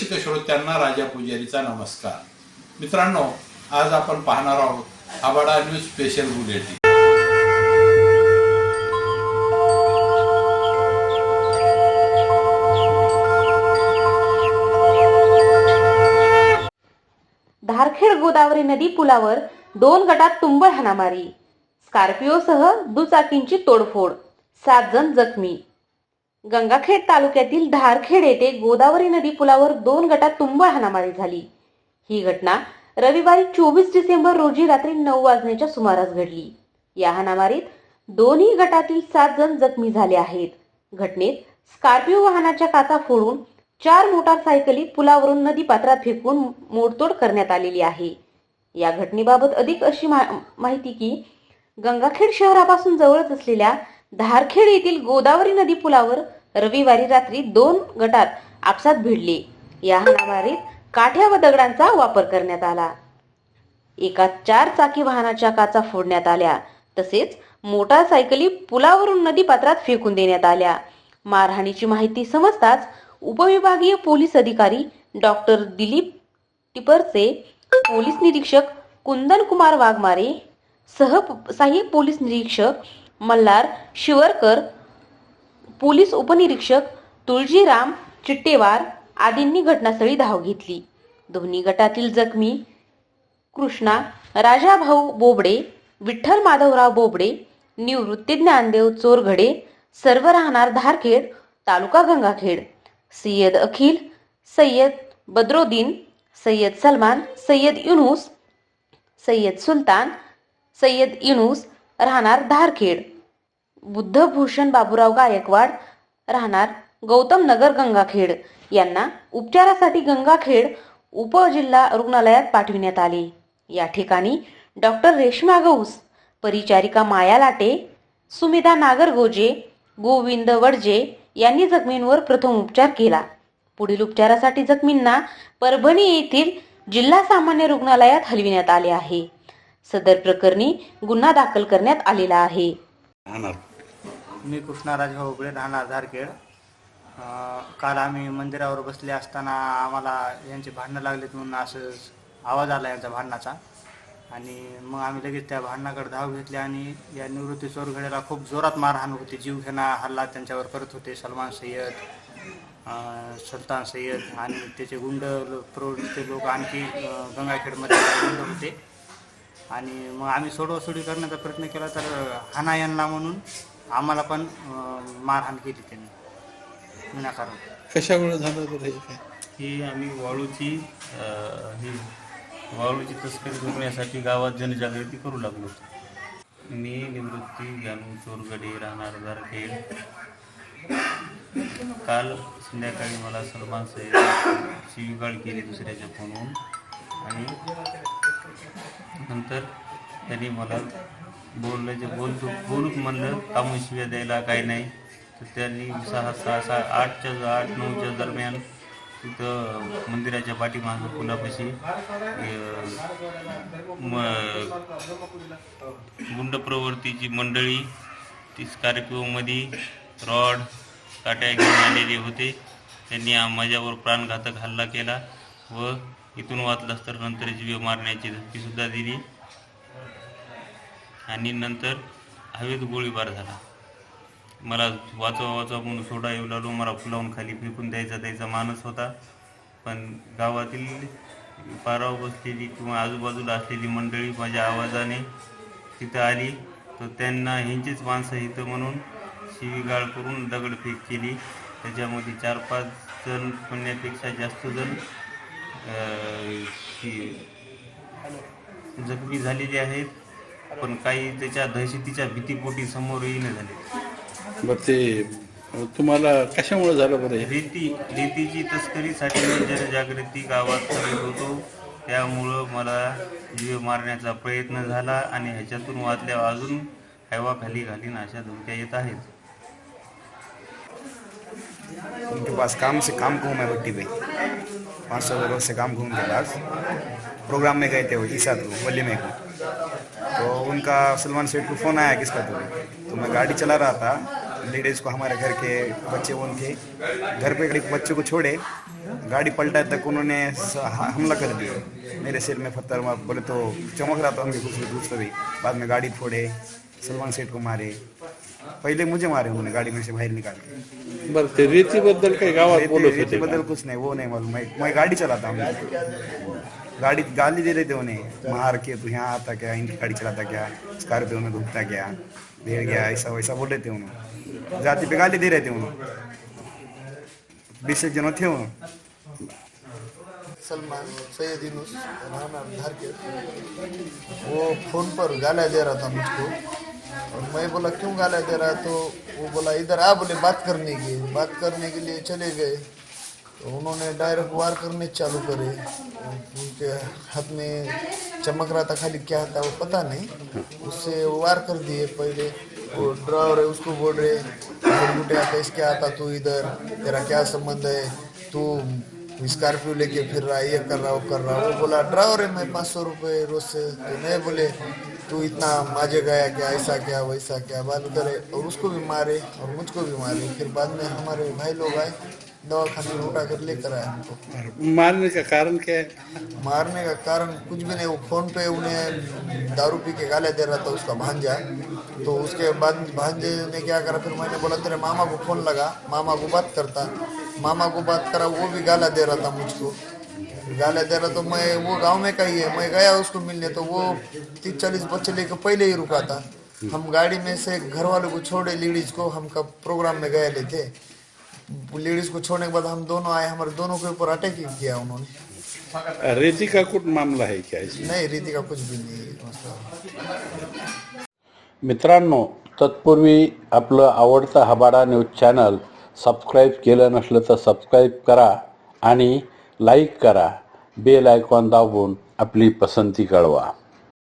रसिक श्रोत्यांना राजा पुजारीचा नमस्कार. मित्रांनो आज आपण पाहणार आहोत आबाडा news special bulletin Dharkhed Godavari नदी पुलावर दोन गटात तुंबळ हाणामारी. स्कॉर्पिओसह दुचाकींची तोडफोड. सात जण जखमी. गंगाखेड तालुक्यातील धारखेड येथे गोदावरी नदी पुलावर दोन गटात तुंबळ हाणामारी झाली. ही घटना रविवारी चोवीस डिसेंबर रोजी रात्री नऊ वाजण्याच्या सुमारास घडली. या हाणामारीत दोन्ही गटातील सात जण जखमी झाले आहेत. घटनेत स्कॉर्पिओ वाहनाच्या काचा फोडून चार मोटारसायकली पुलावरून नदी पात्रात फेकून मोडतोड करण्यात आलेली आहे. या घटनेबाबत अधिक अशी मा- माहिती की गंगाखेड शहरापासून जवळच असलेल्या धारखेड येथील गोदावरी नदी पुलावर रविवारी रात्री दोन गटात आपसात भिडली. या हाणामारीत काठ्या व दगडांचा वापर करण्यात आला. एका चार चाकी वाहनाच्या काचा फोडण्यात आल्या. तसेच मोटारसायकली पुलावरून नदी पात्रात फेकून देण्यात आल्या. मारहाणीची माहिती समजताच उपविभागीय पोलीस अधिकारी डॉक्टर दिलीप टिपरचे पोलीस निरीक्षक कुंदन कुमार वाघमारे सह सहाय्यक पोलीस निरीक्षक मल्हार शिवरकर पोलीस उपनिरीक्षक तुळजीराम चिट्टेवार आदींनी घटनास्थळी धाव घेतली. दोन्ही गटातील जखमी कृष्णा राजाभाऊ बोबडे विठ्ठल माधवराव बोबडे निवृत्ती ज्ञानदेव चोरघडे सर्व राहणार धारखेड तालुका गंगाखेड सय्यद अखिल सय्यद बद्रोद्दीन सय्यद सलमान सय्यद युनूस सय्यद सुलतान सय्यद युनूस राहणार धारखेड. बुद्धभूषण बाबूराव गायकवाड राहणार गौतम नगर गंगाखेड यांना उपचारासाठी गंगाखेड उपजिल्हा रुग्णालयात पाठविण्यात आले. या ठिकाणी डॉक्टर रेश्मा गौस परिचारिका माया लाटे सुमिता नागरगोजे गोविंद वडजे यांनी जखमींवर प्रथम उपचार केला. पुढील उपचारासाठी जखमींना परभणी येथील जिल्हा सामान्य रुग्णालयात हलविण्यात आले आहे. सदर प्रकरणी गुन्हा दाखल करण्यात आलेला आहे. मी कृष्णाराज भाऊबळे राहणार धारखेड काल आम्ही मंदिरावर बसले असताना आम्हाला यांचे भांडणं लागलेत म्हणून असं आवाज आला यांचा भांडणाचा. आणि मग आम्ही लगेच त्या भांडणाकडे धाव घेतली आणि या निवृत्ती चोरघड्याला खूप जोरात मारहाण होती जीवघेणा हल्ला त्यांच्यावर करत होते. सलमान सय्यद सुलतान सय्यद आणि त्याचे गुंड लो- प्रवृत्तीचे लोक आणखी गंगाखेडमध्ये गुंड होते. आणि मग आम्ही सोडवासोडी करण्याचा प्रयत्न केला तर हाना यांना म्हणून आम्हाला पण मारहाण केली त्यांनी. विनाकारण. कशामुळे झालं बरं हे काय? ही आम्ही वाळूची अ, ही वाळूची तस्करी रोखण्यासाठी गावात जनजागृती करू लागलो होतो. मी निवृत्ती जानू चोरगडे राहणार दारखेड. काल संध्याकाळी मला सलमान सैद शिवीगाळ केली दुसऱ्याच्या फोनवरून. आणि नंतर त्यांनी मला बोललं जे बोलतो बोलूच म्हणलं कामं शिव्या द्यायला काही नाही. तर त्यांनी सहा सहा सहा आठच्या आठ नऊच्या दरम्यान तिथं मंदिराच्या पाठीमागं पुलापाशी म- गुंड प्रवृत्तीची मंडळी ती स्कॉर्पिओमध्ये रॉड काट्या घेऊन आलेले होते. त्यांनी माझ्यावर प्राणघातक हल्ला केला व इथून वाचलास तर नंतर जीव मारण्याची धमकीसुद्धा दिली. आणि नंतर हवेत गोळीबार झाला. मला वाचवा वाचवा म्हणून सोडा येऊ लागलो. मला फुलावून खाली फेकून द्यायचा द्यायचा माणूस होता. पण गावातील पारावर बसलेली किंवा आजूबाजूला असलेली मंडळी माझ्या आवाजाने तिथं आली. तर त्यांना ह्यांचीच माणसं इथं म्हणून शिवीगाळ करून दगडफेक केली. त्याच्यामध्ये चार पाच जण म्हणण्यापेक्षा जास्त जण ती जखमी झालेली आहेत. पण काही त्याच्या दहशतीच्या भीतीपोटी समोर येणं झाले. बरं ते तुम्हाला कशामुळे झालं बरं हे? रेती रेतीची तस्करीसाठी मी जनजागृती गावात करत होतो. त्यामुळं मला जीव मारण्याचा प्रयत्न झाला आणि ह्याच्यातून वाचल्यावर अजून हैवाखाली घालीन अशा धमक्या येत आहेत. उनके पास काम से काम को मैं भट्टी पे पाँच सौ लोग से काम घूम के पास प्रोग्राम में गए थे वो ईसा को वली में को तो उनका सलमान सेठ को फ़ोन आया किसका तुम्हें तो मैं गाड़ी चला रहा था लेडीज़ को हमारे घर के बच्चे उनके घर पे बच्चे को छोड़े गाड़ी पलटा तक उन्होंने हमला कर दिया। मेरे सिर में पत्थर मार बोले तो चमक रहा था उनके कुछ कुछ तो भी बाद में गाड़ी फोड़े सलमान सेठ को मारे। पहले मुझे मारे उन्होंने गाड़ी में से बाहर निकाल के। बरं ते रेतीबद्दल काही गावात बोलत होते रेती बदल कुछ नहीं वो नहीं मालूम। मैं मैं गाड़ी चलाता हूँ। गाड़ी गाली दे रहे थे उन्हें। मार के तू यहाँ आता क्या? इनकी गाड़ी चलाता क्या? स्कॉर्पियो में घूमता क्या? भेड़ गया, ऐसा वैसा बोल रहे थे उन्होंने जाति पे गाली दे रहे थे उन्होंने बीस एक जन थे उन्होंने सलमान सैयद यूनुस राना धार के। वो फ़ोन पर गालियाँ दे रहा था मुझको। और मैं बोला, क्यों गालियाँ दे रहा है? तो वो बोला, इधर आ बोले, बात करने की बात करने के लिए चले गए। तो उन्होंने डायरेक्ट वार करने चालू करे। उनके हाथ में चमक रहा था, खाली क्या था वो पता नहीं। उससे वार कर दिए पहले। वो ड्राइवर है उसको बोल रहे गुटिया कैसे क्या आता तू इधर। तेरा क्या संबंध है? तू स्कॉर्पियो लेके फिर रहा, ये कर रहा, वो कर रहा। वो बोला ड्राइवर है मैं पाँच सौ रुपये रोज से। तो नहीं बोले, तू इतना माजे गया क्या? ऐसा क्या, वैसा क्या? बात करे और उसको भी मारे, और मुझको भी मारे। फिर बाद में हमारे भाई लोग आए। दवा खाने उठा कर लेकर आए हमको मारने का कारण क्या है? मारने का कारण कुछ भी नहीं वो फ़ोन पे उन्हें दारू पी के गालियाँ दे रहा था उसका भांजा तो उसके बाद भांजे ने क्या करा फिर मैंने बोला तेरे मामा को फ़ोन लगा मामा को बात करता। मामा को बात करा वो भी गाला दे रहा था मुझको। गाला दे रहा तो मैं वो गाँव में का ही है मैं गया उसको मिलने तो वो तीस चालीस बच्चे लेकर पहले ही रुका था। हम गाड़ी में से घर वालों को छोड़े लेडीज़ को हम कब प्रोग्राम में गए थे लेडीज को छोड़ने के बाद हम दोनों आए हमारे दोनों के ऊपर अटैक ही किया उन्होंने। रेती का कुठ मामला आहे क्या इसमें? नहीं रीति का कुछ भी नहीं है मित्रांनो तत्पूर्वी आपलं आवडतं हबाडा न्यूज चॅनल सबस्क्राईब केलं नसलं तर सबस्क्राईब करा आणि लाईक करा. बेल आयकॉन दाबून आपली पसंती कळवा.